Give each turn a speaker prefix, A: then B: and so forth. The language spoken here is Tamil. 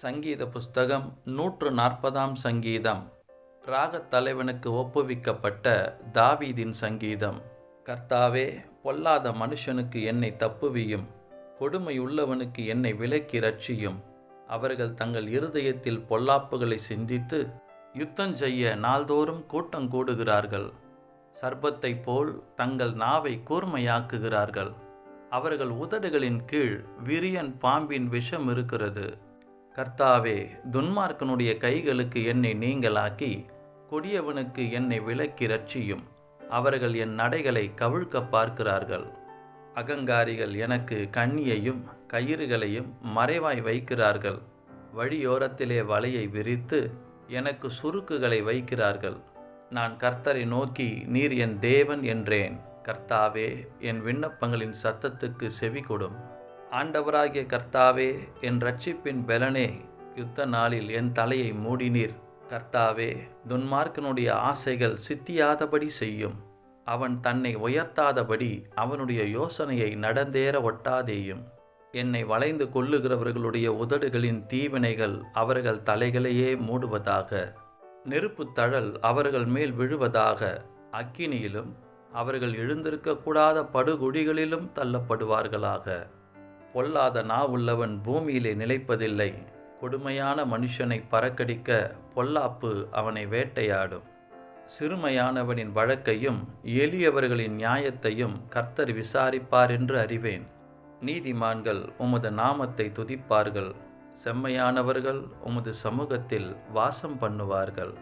A: சங்கீத புஸ்தகம் நூற்று நாற்பதாம் சங்கீதம். ராகத் தலைவனுக்கு ஒப்புவிக்கப்பட்ட தாவீதின் சங்கீதம். கர்த்தாவே பொல்லாத மனுஷனுக்கு என்னை தப்புவியும் கொடுமையுள்ளவனுக்கு என்னை விலக்கி ரட்சியும் அவர்கள் தங்கள் இருதயத்தில் பொல்லாப்புகளை சிந்தித்து யுத்தம் செய்ய நாள்தோறும் கூட்டம் கூடுகிறார்கள். சர்பத்தைப் போல் தங்கள் நாவை கூர்மையாக்குகிறார்கள். அவர்கள் உதடுகளின் கீழ் விரியன் பாம்பின் விஷம் இருக்கிறது. கர்த்தாவே துன்மார்க்கனுடைய கைகளுக்கு என்னை நீங்களாக்கி கொடியவனுக்கு என்னை விலக்கி ரட்சியும் அவர்கள் என் நடைகளை கவிழ்க்க பார்க்கிறார்கள். அகங்காரிகள் எனக்கு கண்ணியையும் கயிறுகளையும் மறைவாய் வைக்கிறார்கள். வழியோரத்திலே வலையை விரித்து எனக்கு சுருக்குகளை வைக்கிறார்கள். நான் கர்த்தரை நோக்கி நீர் என் தேவன் என்றேன். கர்த்தாவே என் விண்ணப்பங்களின் சத்தத்துக்கு செவி கொடும் ஆண்டவராகிய கர்த்தாவே என் ரட்சிப்பின் பெலனே யுத்த நாளில் என் தலையை மூடினீர். கர்த்தாவே துன்மார்க்கனுடைய ஆசைகள் சித்தியாதபடி செய்யும். அவன் தன்னை உயர்த்தாதபடி அவனுடைய யோசனையை நடந்தேற ஒட்டாதேயும். என்னை வளைந்து கொள்ளுகிறவர்களுடைய உதடுகளின் தீவினைகள் அவர்கள் தலைகளையே மூடுவதாக. நெருப்பு தழல் அவர்கள் மேல் விழுவதாக. அக்கினியிலும் அவர்கள் எழுந்திருக்கக்கூடாத படுகுடிகளிலும் தள்ளப்படுவார்களாக. பொல்லாத நாவுள்ளவன் பூமியிலே நிலைப்பதில்லை. கொடுமையான மனுஷனை பறக்கடிக்க பொல்லாப்பு அவனை வேட்டையாடும். சிறுமையானவனின் வழக்கையும் எளியவர்களின் நியாயத்தையும் கர்த்தர் விசாரிப்பார் என்று அறிவேன். நீதிமான்கள் உமது நாமத்தை துதிப்பார்கள். செம்மையானவர்கள் உமது சமூகத்தில் வாசம் பண்ணுவார்கள்.